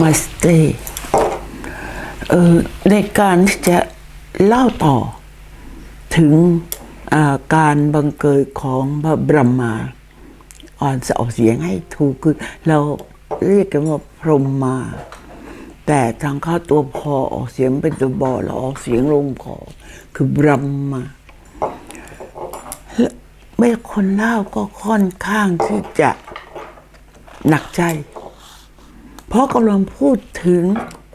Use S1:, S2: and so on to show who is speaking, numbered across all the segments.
S1: มาสเตในการที่จะเล่าต่อถึงการบังเกิดของพระบรมมาอ่อนจะออกเสียงให้ถูกคือเราเรียกกันว่าพรหมมา แต่ทางข้าตัวพอออกเสียงเป็นตัวบอเราออกเสียงลงพอคือบรมมาและเมื่อคนเล่าก็ค่อนข้างที่จะหนักใจ เพราะกำลังพูดถึง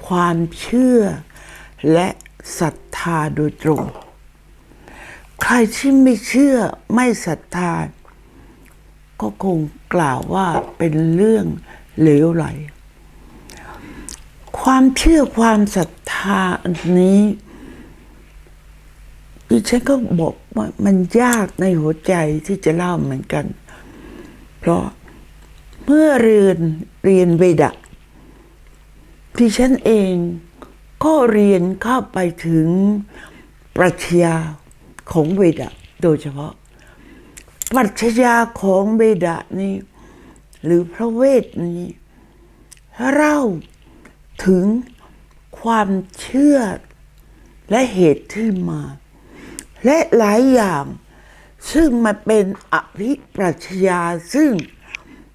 S1: ความเชื่อและศรัทธาโดยตรง ใครที่ไม่เชื่อไม่ศรัทธา ก็คงกล่าวว่าเป็นเรื่องเหลวไหล ความเชื่อความศรัทธานนี้ดิฉันก็บอกว่ามันยากในหัวใจที่จะเล่าเหมือนกัน เพราะเมื่อเรียนเรียนเวดะ ดิฉันเองก็เรียนเข้าไปถึงปรัชญาของเวดะโดยเฉพาะ ปรัชญาของเวดะนี้ หรือพระเวทนี้เล่าถึงความเชื่อและเหตุที่มา และหลายอย่าง ซึ่งมันเป็นอภิปรัชญาซึ่ง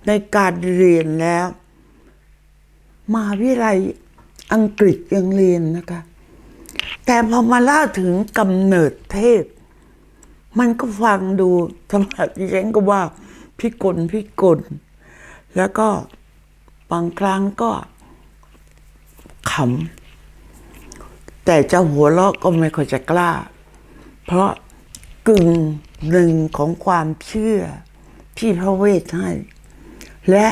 S1: ในการเรียนแล้ว มาวิทยาลัยอังกฤษยังเรียนนะคะ แต่พอมาเล่าถึงกำเนิดเทพ มันก็ฟังดูสำหรับดิฉันก็ว่าพิกลพิกล แล้วก็บางครั้งก็ขำแต่เจ้าหัวเราะก็ไม่ค่อยจะกล้า เพราะกึ่งหนึ่งของความเชื่อที่พระเวทให้ และ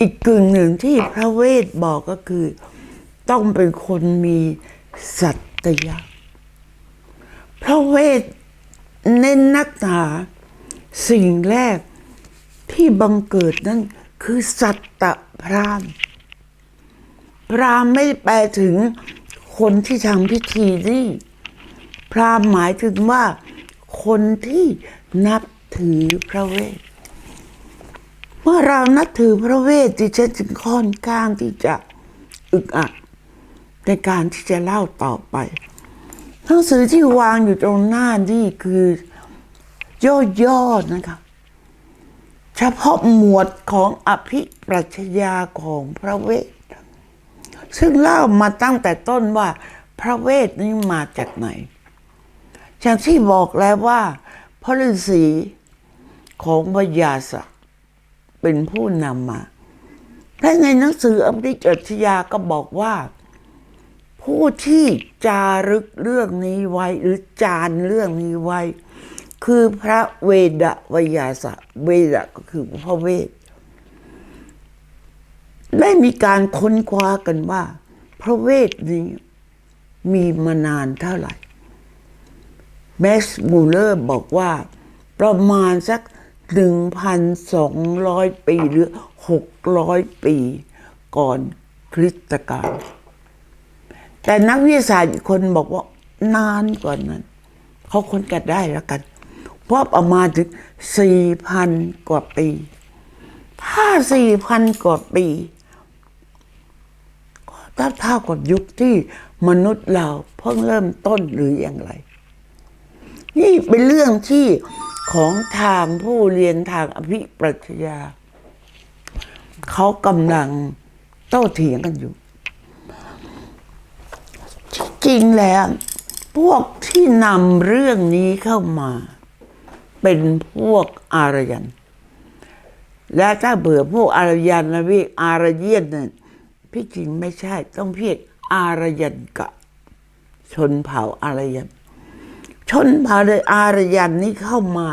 S1: อีกกึ่งหนึ่งที่พระเวทบอกก็คือ ต้องเป็นคนมีสัตยะพระเวทเน้นนักหนาสิ่งแรกที่บังเกิดนั่นคือสัตตพรามพรามไม่ได้แปลถึงคนที่ทำพิธีนี่พรามหมายถึงว่าคนที่นับถือพระเวท เมื่อเรานับถือพระเวทดิฉันจึงค่อนข้างที่จะอึกอักในการที่จะเล่าต่อไปหนังสือที่วางอยู่ตรงหน้านี่คือย่อๆนะคะเฉพาะหมวดของอภิปรัชญาของพระเวท ซึ่งเล่ามาตั้งแต่ต้นว่าพระเวทนี้มาจากไหนอย่างที่บอกแล้วว่าพระฤาษีของพญาศัก เป็นผู้นำมาและในหนังสืออภิปรัชญาก็บอกว่า ผู้ที่จารึกเรื่องนี้ไว้หรือจานเรื่องนี้ไว้ คือพระเวดวยาสะเวดก็คือพระเวทได้มีการค้นคว้ากันว่า พระเวทนี้มีมานานเท่าไหร่แม็กซ์มูเลอร์บอกว่าประมาณสัก 1,200ปีหรือ600ปีก่อนคริสตกาลแต่นักวิทยาศาสตร์อีกคนบอกว่านานกว่านั้น เขาค้นกันได้แล้วกัน เพราะประมาณถึง4,000กว่าปี ถ้า4,000กว่าปีก็เท่ากับยุคที่มนุษย์เราเพิ่งเริ่มต้นหรืออย่างไร นี่เป็นเรื่องที่ ของทางผู้เรียนทางอภิปรัชญาเขากำลังโต้เถียงกันอยู่ จริงแล้ว พวกที่นำเรื่องนี้เข้ามา เป็นพวกอารยัน และถ้าเบื่อพวกอารยันนะพี่อารเยียนเนี่ยพี่จริงไม่ใช่ต้องเรียกอารยันกะ ชนเผ่าอารยัน ชนเผ่าเลยอารยันนี้เข้ามา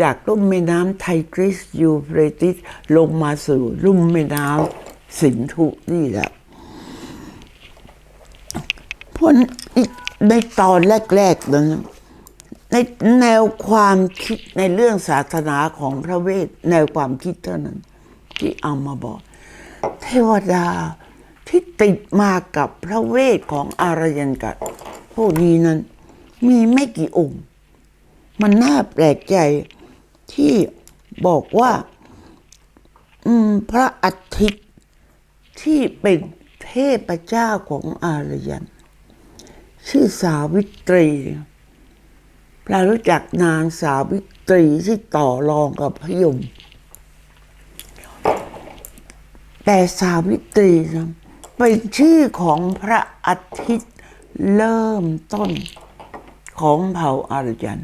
S1: จากลุ่มแม่น้ำไทกริสยูเฟรติสลงมาสู่ลุ่มแม่น้ำสินธุนี่แหละพราะในตอนแรกๆนั้นในแนวความคิดในเรื่องศาสนาของพระเวทแนวความคิดเท่านั้น ที่เอามาบอก เทวดาที่ติดมากับพระเวทของอารยันกัดพวกนี้นั้น มีไม่กี่องค์ มันน่าแปลกใจที่บอกว่า อืม พระอาทิตย์ที่เป็นเทพเจ้าของอารยัน ชื่อสาวิตรีเรารู้จักนางสาวิตรีที่ต่อรองกับพยม แต่สาวิตรีนะเป็นชื่อของพระอาทิตย์เริ่มต้น ของเผ่าอารยัน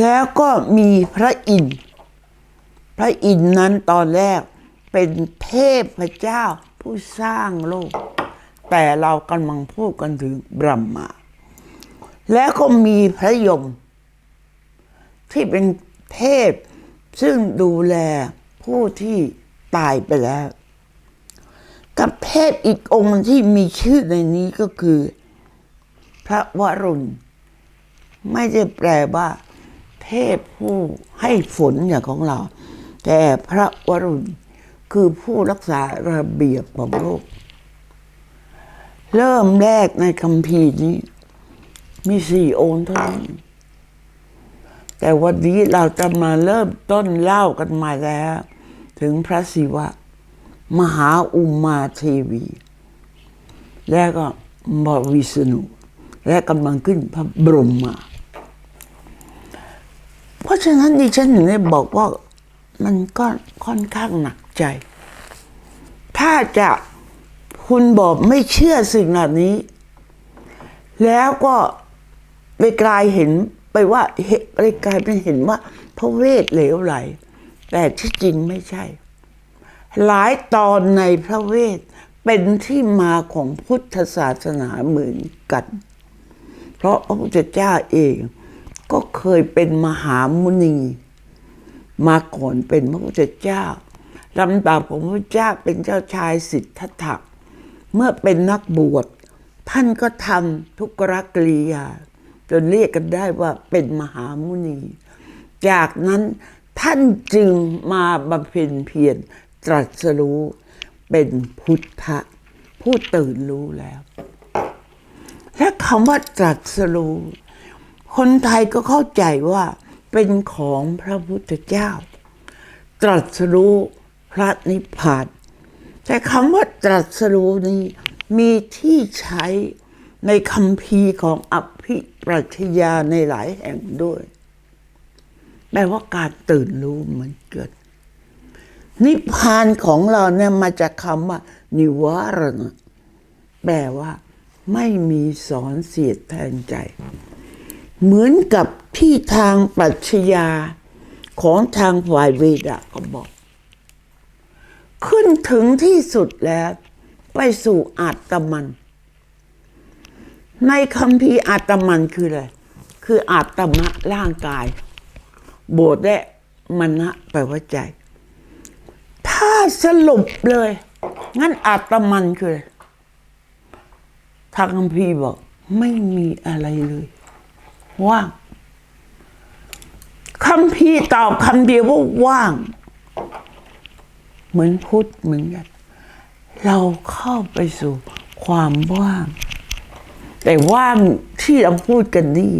S1: แล้วก็มีพระอินทร์พระอินทร์นั้นตอนแรกเป็นเทพเจ้าผู้สร้างโลก แต่เรากำลังพูดกันถึงบรหมา แล้วก็มีพระยม ที่เป็นเทพซึ่งดูแลผู้ที่ตายไปแล้ว กับเทพอีกองค์ที่มีชื่อในนี้ก็คือ พระวรุณ ไม่ได้แปลว่า เทพผู้ให้ฝนอย่างของเรา แต่พระวรุณคือผู้รักษาระเบียบของโลก เริ่มแรกในคัมภีนี้ มีสี่องค์เท่านั้นแต่วันนี้เราจะมาเริ่มต้นเล่ากันมาแล้ว ถึงพระศิวะ มหาอุมาเทวี และก็บวิษณุและกำลังขึ้นพระบรมมา เพราะฉะนั้นดิฉันถึงได้บอกว่ามันก็ค่อนข้างหนักใจ ถ้าจะคุณบอกไม่เชื่อสิ่งเหล่านี้ แล้วก็ไปกลายเห็นไปว่าเหไปกลายเป็นเห็นว่าพระเวทเหลวไหล แต่ที่จริงไม่ใช่ หลายตอนในพระเวทเป็นที่มาของพุทธศาสนาเหมือนกัน เพราะพระพุทธเจ้าเอง ก็เคยเป็นมหามุนี มาก่อนเป็นพระพุทธเจ้าลำดับของพระเจ้าเป็นเจ้าชายสิทธัตถะเมื่อเป็นนักบวชท่านก็ทำทุกรกริยา จนเรียกกันได้ว่าเป็นมหามุนี จากนั้นท่านจึงมาบำเพ็ญเพียรตรัสรู้เป็นพุทธะผู้ตื่นรู้แล้ว และคำว่าตรัสรู้ คนไทยก็เข้าใจว่าเป็นของพระพุทธเจ้า ตรัสรู้พระนิพพานแต่คำว่าตรัสรู้นี้มีที่ใช้ในคำพีของอภิปรัชญาในหลายแห่งด้วยแปลว่าการตื่นรู้เหมือนเกิด นิพพานของเราเนี่ยมาจากคำว่า นิวรณะแปลว่า ไม่มีสอนเสียดแทนใจ เหมือนกับที่ทางปรัชญาของทางฝ่ายเวดาก็บอก ขึ้นถึงที่สุดแล้วไปสู่อาตมัน ในคำพีอาตมันคืออะไร คืออาตมะร่างกาย โบสถ์และมณะแปลว่าใจ ถ้าสรุปเลย งั้นอาตมันคืออะไรทางคัมภีบอกไม่มีอะไรเลย ว่างคำพีร์ตอบคำเดียวว่าว่าง เหมือนพุทธเหมือนกันเราเข้าไปสู่ความว่าง แต่ว่างที่เราพูดกันนี่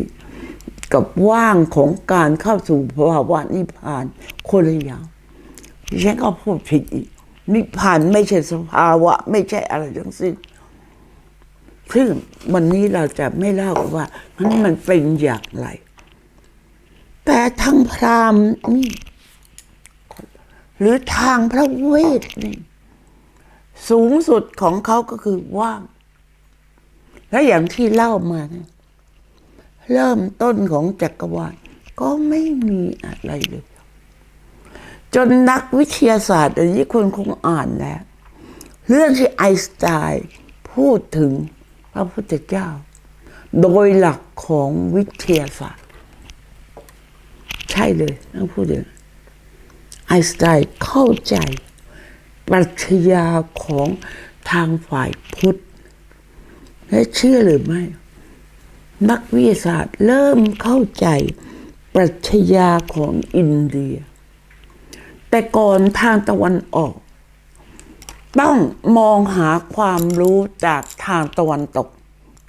S1: กับว่างของการเข้าสู่ภาวะนิพพานคนละอย่างฉันก็พูดผิดอีกนิพพานไม่ใช่สภาวะ ไม่ใช่อะไรทั้งสิ้น ซึ่งวันนี้เราจะไม่เล่าว่ามันมันเป็นอย่างไร แต่ทางพราหมณ์นี่หรือทางพระเวทนี่สูงสุดของเขาก็คือว่าง และอย่างที่เล่ามาเนี่ยเริ่มต้นของจักรวาลก็ไม่มีอะไรเลย จนนักวิทยาศาสตร์อันนี้คนคงอ่านแล้ว เรื่องที่ไอน์สไตน์พูดถึง ระพุทธเจ้า โดยหลักของวิทยาศาสตร์ ใช่เลยต้องพูดอย่างไอน์สไตน์เข้าใจ ปรัชญาของทางฝ่ายพุทธ และเชื่อหรือไม่ นักวิทยาศาสตร์เริ่มเข้าใจ ปรัชญาของอินเดีย แต่ก่อนทางตะวันออก ต้องมองหาความรู้จากทางตะวันตก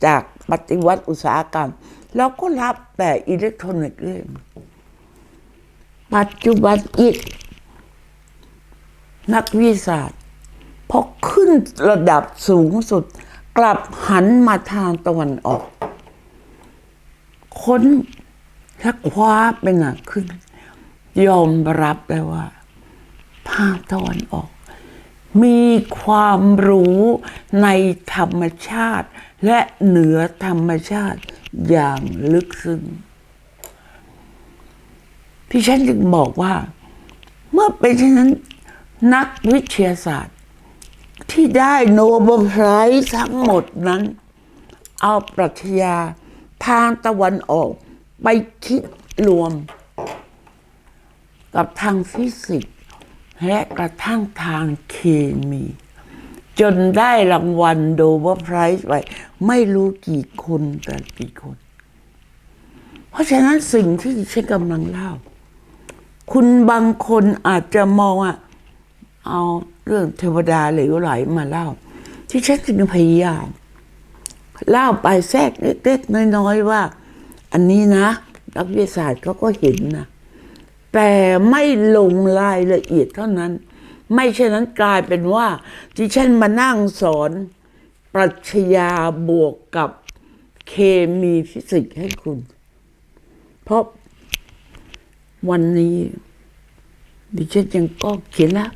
S1: จากปฏิวัติอุตสาหกรรม แล้วก็รับแต่อิเล็กทรอนิกส์เรื่อยปัจจุบันอีก นักวิทยาศาสตร์พอขึ้นระดับสูงสุด กลับหันมาทางตะวันออก ค้นและคว้าเป็นหนักขึ้น ยอมรับเลยว่าภาคตะวันออก มีความรู้ในธรรมชาติ และเหนือธรรมชาติอย่างลึกซึ้งที่ฉันจึงบอกว่า เมื่อเป็นเช่นนั้นนักวิทยาศาสตร์ ที่ได้โนเบลไพรส์ทั้งหมดนั้น เอาปรัชญาทางตะวันออกไปคิดรวม กับทางฟิสิกส์ และกระทั่งทางเคมี จนได้รางวัลโดเวอร์ไพรส์ไปไม่รู้กี่คนแต่กี่คน เพราะฉะนั้นสิ่งที่ฉันกำลังเล่า คุณบางคนอาจจะมองว่าเอาเรื่องเทวดาเหลวไหลมาเล่า ที่ฉันจึงพยายามเล่าไปแทรกเล็กๆน้อยๆว่า อันนี้นะนักวิทยาศาสตร์เขาก็เห็นนะ แต่ไม่ลงรายละเอียดเท่านั้น ไม่เช่นนั้นกลายเป็นว่าที่ฉันมานั่งสอน ปรัชญาบวกกับเคมีฟิสิกส์ให้คุณ เพราะวันนี้ ดิฉันยังก็เขียนล้ว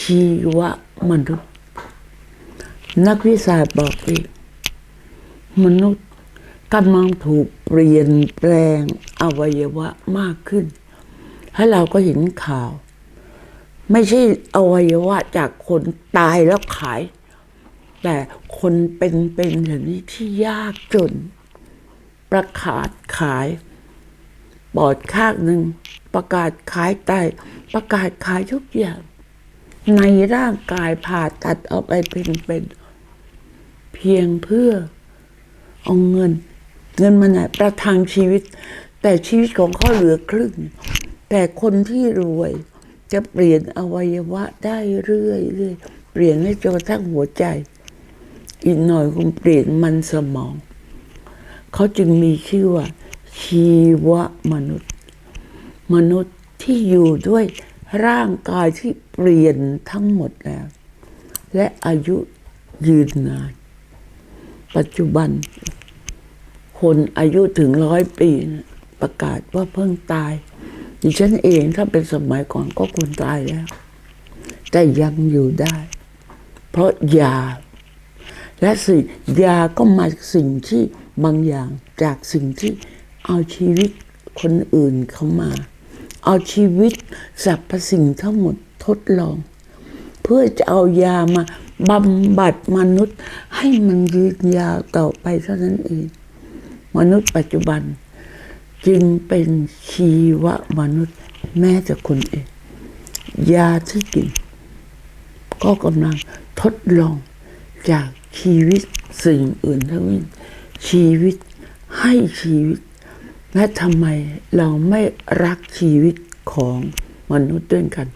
S1: ชีวมนุษย์ นักวิทยาศารบอกเองมนุษย์กำลังถูกเปลี่ยนแปลง อวัยวะมากขึ้น ให้เราก็เห็นข่าว ไม่ใช่อวัยวะจากคนตายแล้วขาย แต่คนเป็นๆอย่างนี้ที่ยากจน ประกาศขายปอดข้างหนึ่งประกาศขายไตประกาศขายทุกอย่าง ในร่างกายผ่าตัดเอาไปเป็นๆเพียงเพื่อเอาเงิน เงินมันอะประทังชีวิต แต่ชีวิตของเขาเหลือครึ่ง แต่คนที่รวยจะเปลี่ยนอวัยวะได้เรื่อยเรื่อยเปลี่ยนให้จนกระทั่งหัวใจ อีกหน่อยคงเปลี่ยนมันสมอง เขาจึงมีชื่อว่า ชีวมนุษย์ มนุษย์ที่อยู่ด้วยร่างกายที่เปลี่ยนทั้งหมดแล้ว และอายุยืนนาน ปัจจุบัน คนอายุถึงร้อยปีนะ ประกาศว่าเพิ่งตายดิฉันเองถ้าเป็นสมัยก่อนก็ควรตายแล้ว แต่ยังอยู่ได้ เพราะยา และสิ่งยาก็มาจากสิ่งที่บางอย่างจากสิ่งที่เอาชีวิตคนอื่นเข้ามา เอาชีวิตสรรพสิ่งทั้งหมดทดลอง เพื่อจะเอายามาบำบัดมนุษย์ให้มันยืนยาวต่อไปเท่านั้นเอง มนุษย์ปัจจุบัน จึงเป็นชีวมนุษย์แม้แต่คนเอง ยาที่กิน ก็กำลังทดลองจากชีวิตสิ่งอื่นทั้งนั้นชีวิตให้ชีวิต และทำไมเราไม่รักชีวิตของมนุษย์ด้วยกัน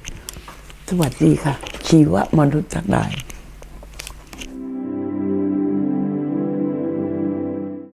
S1: สวัสดีค่ะ ชีวมนุษย์ทั้งหลาย